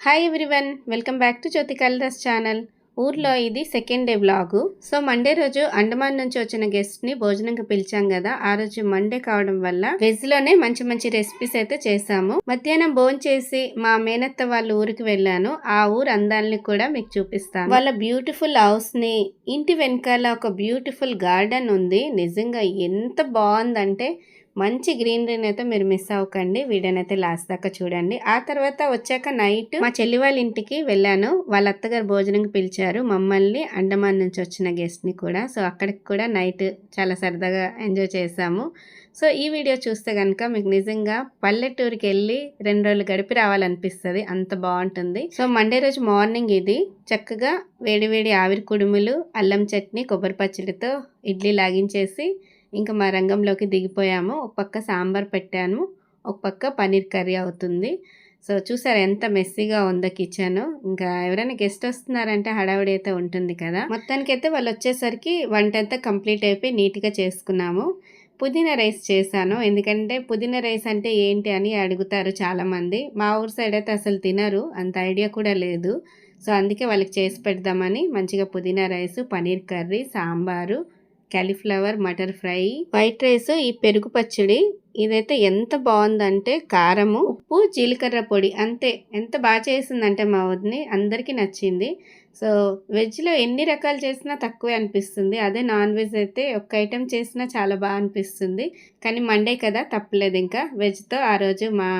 Hi everyone welcome back to Jyothi colours channel ఊర్లో ఇది second day blog so Monday రోజు అండమాన్ నుంచి వచ్చిన గెస్ట్ని భోజనంకి పిలిచాం కదా. ఆ రోజు మండే కావడం వల్ల వెజ్లోనే మంచి మంచి రెసిపీస్ అయితే చేసాము మధ్యాహ్నం భోజనం చేసి మా మేనత్త వాళ్ళ ఊరికి వెళ్ళాను. ఆ ఊరు అందాలని కూడా మీకు చూపిస్తాను. వాళ్ళ బ్యూటిఫుల్ హౌస్ని ఇంటి వెనకాల ఒక బ్యూటిఫుల్ గార్డెన్ ఉంది. నిజంగా ఎంత బాగుందంటే మంచి గ్రీనరీని అయితే మీరు మిస్ అవ్వకండి. వీడియోనైతే లాస్ట్ దాకా చూడండి. ఆ తర్వాత వచ్చాక నైట్ మా చెల్లి వాళ్ళ ఇంటికి వెళ్ళాను. వాళ్ళ అత్తగారు భోజనంకి పిలిచారు. మమ్మల్ని అండమాన్ నుంచి వచ్చిన గెస్ట్ని కూడా. సో అక్కడికి కూడా నైట్ చాలా సరదాగా ఎంజాయ్ చేసాము. సో ఈ వీడియో చూస్తే కనుక మీకు నిజంగా పల్లెటూరుకి వెళ్ళి రెండు రోజులు గడిపి రావాలనిపిస్తుంది. అంత బాగుంటుంది. సో మండే రోజు మార్నింగ్ ఇది. చక్కగా వేడివేడి ఆవిరి కుడుములు అల్లం చట్నీ కొబ్బరి పచ్చడితో ఇడ్లీ లాగించేసి ఇంకా మా రంగంలోకి దిగిపోయాము. ఒక పక్క సాంబార్ పెట్టాను. ఒక పక్క పన్నీర్ కర్రీ అవుతుంది. సో చూసారు ఎంత మెస్సీగా ఉందో కిచెన్. ఇంకా ఎవరైనా గెస్ట్ వస్తున్నారంటే హడావిడి అయితే ఉంటుంది కదా. మొత్తానికి అయితే వాళ్ళు వచ్చేసరికి వంట అంతా కంప్లీట్ అయిపోయి నీట్గా చేసుకున్నాము. పుదీనా రైస్ చేశాను. ఎందుకంటే పుదీనా రైస్ అంటే ఏంటి అని అడుగుతారు చాలామంది. మా ఊరు సైడ్ అయితే అసలు తినరు. అంత ఐడియా కూడా లేదు. సో అందుకే వాళ్ళకి చేసి పెడదామని మంచిగా పుదీనా rice paneer curry sambar cauliflower matar fry white rice ఈ పెరుగు పచ్చడి. ఇదైతే ఎంత బాగుందంటే కారము ఉప్పు జీలకర్ర పొడి. అంతే. ఎంత బాగా చేసిందంటే మా వదిని అందరికీ నచ్చింది. సో వెజ్లో ఎన్ని రకాలు చేసినా తక్కువే అనిపిస్తుంది. అదే నాన్ వెజ్ అయితే ఒక్క ఐటెం చేసినా చాలా బాగా అనిపిస్తుంది. కానీ మండే కదా తప్పలేదు ఇంకా. వెజ్తో ఆ రోజు మా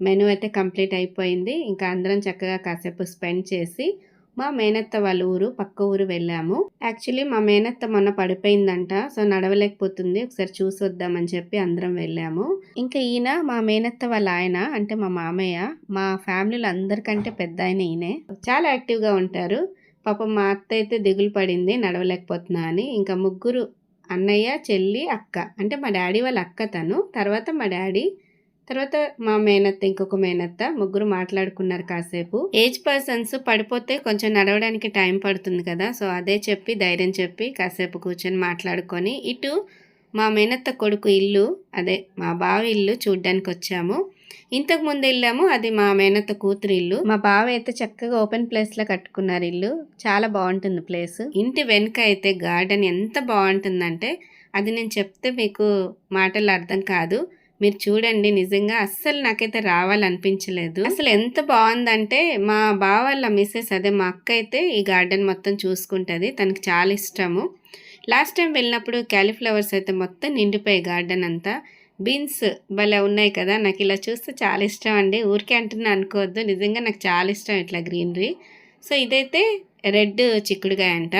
మెనూ అయితే కంప్లీట్ అయిపోయింది. ఇంకా అందరం చక్కగా కాసేపు స్పెండ్ చేసి మా మేనత్త వాళ్ళ ఊరు పక్క ఊరు వెళ్ళాము. యాక్చువల్లీ మా మేనత్త మొన్న పడిపోయిందంట సో నడవలేకపోతుంది ఒకసారి చూసి వద్దామని చెప్పి అందరం వెళ్ళాము. ఇంకా ఈయన మా మేనత్త వాళ్ళ ఆయన అంటే మా మామయ్య మా ఫ్యామిలీలో అందరికంటే పెద్ద ఆయన ఈయనే. చాలా యాక్టివ్గా ఉంటారు. పాపం మా అత్త అయితే దిగులు పడింది నడవలేకపోతున్నా అని. ఇంకా ముగ్గురు అన్నయ్య చెల్లి అక్క. అంటే మా డాడీ వాళ్ళ అక్క తను. తర్వాత మా డాడీ తర్వాత మా మేనత్త ఇంకొక మేనత్త ముగ్గురు మాట్లాడుకున్నారు కాసేపు. ఏజ్ పర్సన్స్ పడిపోతే కొంచెం నడవడానికి టైం పడుతుంది కదా సో అదే చెప్పి ధైర్యం చెప్పి కాసేపు కూర్చొని మాట్లాడుకొని ఇటు మా మేనత్త కొడుకు ఇల్లు అదే మా బావ ఇల్లు చూడ్డానికి వచ్చాము. ఇంతకు ముందు వెళ్ళాము అది మా మేనత్త కూతురు ఇల్లు. మా బావ అయితే చక్కగా ఓపెన్ ప్లేస్లో కట్టుకున్నారు ఇల్లు. చాలా బాగుంటుంది ప్లేస్ ఇంటి వెనుక అయితే గార్డెన్ ఎంత బాగుంటుందంటే అది నేను చెప్తే మీకు మాటలు అర్థం కాదు. మీరు చూడండి నిజంగా అస్సలు నాకైతే రావాలనిపించలేదు. అసలు ఎంత బాగుందంటే మా బావ వాళ్ళ మిస్సెస్ అదే మా అక్క అయితే ఈ గార్డెన్ మొత్తం చూసుకుంటుంది. తనకి చాలా ఇష్టము. లాస్ట్ టైం వెళ్ళినప్పుడు క్యాలీఫ్లవర్స్ అయితే మొత్తం నిండిపోయాయి గార్డెన్ అంతా. బీన్స్ భలే ఉన్నాయి కదా నాకు ఇలా చూస్తే చాలా ఇష్టం అండి. ఊరికే అంటున్నా అనుకోవద్దు నిజంగా నాకు చాలా ఇష్టం ఇట్లా గ్రీనరీ. సో ఇదైతే రెడ్ చిక్కుడుగాయ అంట.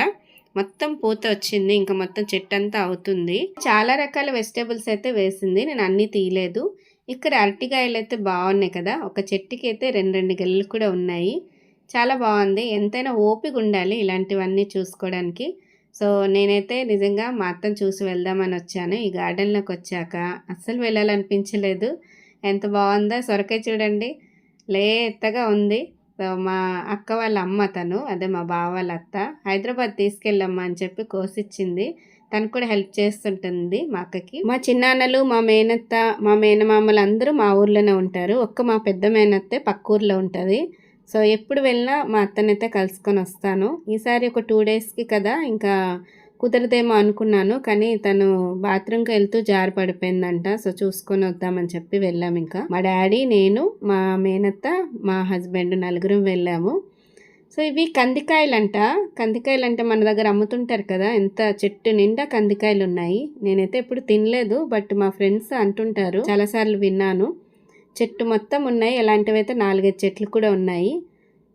మొత్తం పూత వచ్చింది ఇంకా మొత్తం చెట్టు అంతా అవుతుంది. చాలా రకాల వెజిటేబుల్స్ అయితే వేసింది నేను అన్ని తీయలేదు. ఇక్కడ అరటికాయలు అయితే బాగున్నాయి కదా ఒక చెట్టుకి అయితే రెండు రెండు గెలలు కూడా ఉన్నాయి. చాలా బాగుంది ఎంతైనా ఓపిక ఉండాలి ఇలాంటివన్నీ చూసుకోవడానికి. సో నేనైతే నిజంగా మా అత్తను చూసి వెళ్దామని వచ్చాను ఈ గార్డెన్లోకి వచ్చాక. అస్సలు వెళ్ళాలనిపించలేదు. ఎంత బాగుందో సొరకాయ చూడండి లేతగా ఉంది. మా అక్క వాళ్ళ అమ్మ తను అదే మా బావ వాళ్ళ అత్త హైదరాబాద్ తీసుకెళ్ళమ్మా అని చెప్పి కోసిచ్చింది తను కూడా హెల్ప్ చేస్తుంటుంది మా అక్కకి. మా చిన్నాన్నలు మా మేనత్త మా మేనమామలు అందరూ మా ఊర్లోనే ఉంటారు. ఒక్క మా పెద్ద మేనత్తే పక్క ఊర్లో ఉంటుంది. సో ఎప్పుడు వెళ్ళినా మా అత్తనైతే కలుసుకొని వస్తాను. ఈసారి ఒక టూ డేస్కి కదా ఇంకా కుదరదేమో అనుకున్నాను కానీ తను బాత్రూమ్కి వెళ్తూ జారి పడిపోయిందంట. సో చూసుకొని వద్దామని చెప్పి వెళ్ళాం ఇంకా. మా డాడీ నేను మా మేనత్త మా హస్బెండ్ నలుగురం వెళ్ళాము. సో ఇవి కందికాయలంట. కందికాయలు అంటే మన దగ్గర అమ్ముతుంటారు కదా ఎంత చెట్టు నిండా కందికాయలు ఉన్నాయి నేనైతే ఎప్పుడు తినలేదు బట్ మా ఫ్రెండ్స్ అంటుంటారు. చాలాసార్లు విన్నాను. చెట్టు మొత్తం ఉన్నాయి ఎలాంటివైతే అయితే నాలుగైదు చెట్లు కూడా ఉన్నాయి.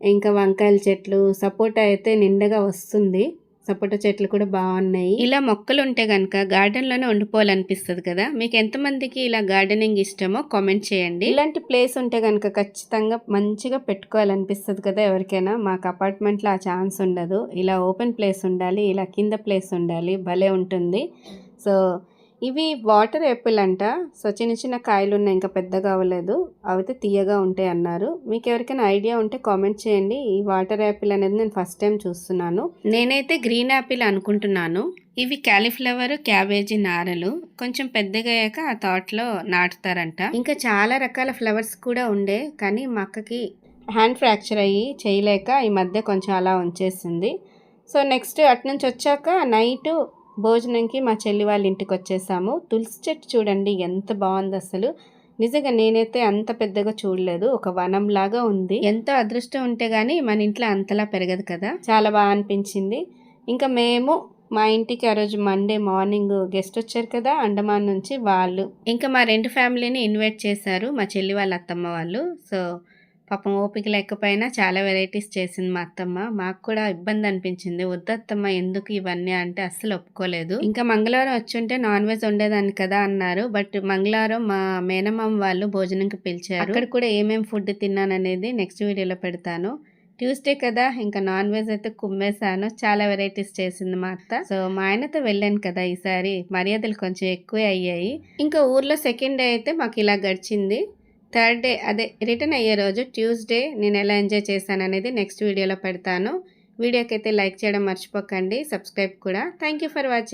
ఇంకా వంకాయల చెట్లు సపోటా అయితే నిండగా వస్తుంది. సపోటా చెట్లు కూడా బాగున్నాయి. ఇలా మొక్కలు ఉంటే కనుక గార్డెన్లోనే ఉండిపోవాలనిపిస్తుంది కదా? మీకు ఎంతమందికి ఇలా గార్డెనింగ్ ఇష్టమో కామెంట్ చేయండి. ఇలాంటి ప్లేస్ ఉంటే కనుక ఖచ్చితంగా మంచిగా పెట్టుకోవాలనిపిస్తుంది కదా ఎవరికైనా? మాకు అపార్ట్మెంట్లో ఆ ఛాన్స్ ఉండదు. ఇలా ఓపెన్ ప్లేస్ ఉండాలి ఇలా కింద ప్లేస్ ఉండాలి భలే ఉంటుంది. సో ఇవి వాటర్ యాపిల్ అంట. సో చిన్న చిన్న కాయలు ఉన్నాయి ఇంకా పెద్దగా అవ్వలేదు. అవితే తీయగా ఉంటాయి అన్నారు. మీకు ఎవరికైనా ఐడియా ఉంటే కామెంట్ చేయండి. ఈ వాటర్ యాపిల్ అనేది నేను ఫస్ట్ టైం చూస్తున్నాను. నేనైతే గ్రీన్ యాపిల్ అనుకుంటున్నాను. ఇవి క్యాలీఫ్లవర్ క్యాబేజీ నారలు. కొంచెం పెద్దగా అయ్యాక ఆ తోటలో నాటుతారంట. ఇంకా చాలా రకాల ఫ్లవర్స్ కూడా ఉండే కానీ మా అక్కకి హ్యాండ్ ఫ్రాక్చర్ అయ్యి చేయలేక ఈ మధ్య కొంచెం అలా ఉంచేసింది. సో నెక్స్ట్ అటు నుంచి వచ్చాక నైట్ భోజనంకి మా చెల్లి వాళ్ళ ఇంటికి వచ్చేసాము తులసి చెట్టు చూడండి ఎంత బాగుంది అసలు. నిజంగా నేనైతే అంత పెద్దగా చూడలేదు. ఒక వనం లాగా ఉంది. ఎంతో అదృష్టం ఉంటే గానీ మన ఇంట్లో అంతలా పెరగదు కదా. చాలా బాగా అనిపించింది. ఇంకా మేము మా ఇంటికి ఆ రోజు మండే మార్నింగ్ గెస్ట్ వచ్చారు కదా అండమాన్ నుంచి వాళ్ళు. ఇంకా మా రెండు ఫ్యామిలీని ఇన్వైట్ చేశారు మా చెల్లి వాళ్ళ అత్తమ్మ వాళ్ళు. సో పాపం ఓపిక లేకపోయినా చాలా వెరైటీస్ చేసింది మా అత్తమ్మ. మాకు కూడా ఇబ్బంది అనిపించింది. వద్దత్తమ్మ ఎందుకు ఇవన్నీ? అంటే అస్సలు ఒప్పుకోలేదు. ఇంకా మంగళవారం వచ్చుంటే నాన్ వెజ్ ఉండేదాన్ని కదా అన్నారు. బట్ మంగళవారం మా మేనమామ వాళ్ళు భోజనంకి పిలిచారు. అక్కడ కూడా ఏమేమి ఫుడ్ తిన్నాననేది నెక్స్ట్ వీడియోలో పెడతాను. ట్యూస్డే కదా ఇంకా నాన్ వెజ్ అయితే కుమ్మేశాను. చాలా వెరైటీస్ చేసింది మా అత్త. సో మా ఆయనతో వెళ్ళాను కదా ఈసారి. మర్యాదలు కొంచెం ఎక్కువే అయ్యాయి. ఇంకా ఊర్లో సెకండ్ డే అయితే మాకు ఇలా గడిచింది. థర్డ్ డే అదే రిటర్న్ అయ్యే రోజు ట్యూస్డే నేను ఎలా ఎంజాయ్ చేశాను అనేది నెక్స్ట్ వీడియోలో పెడతాను. వీడియోకి అయితే లైక్ చేయడం మర్చిపోకండి. సబ్స్క్రైబ్ కూడా. Thank for watching.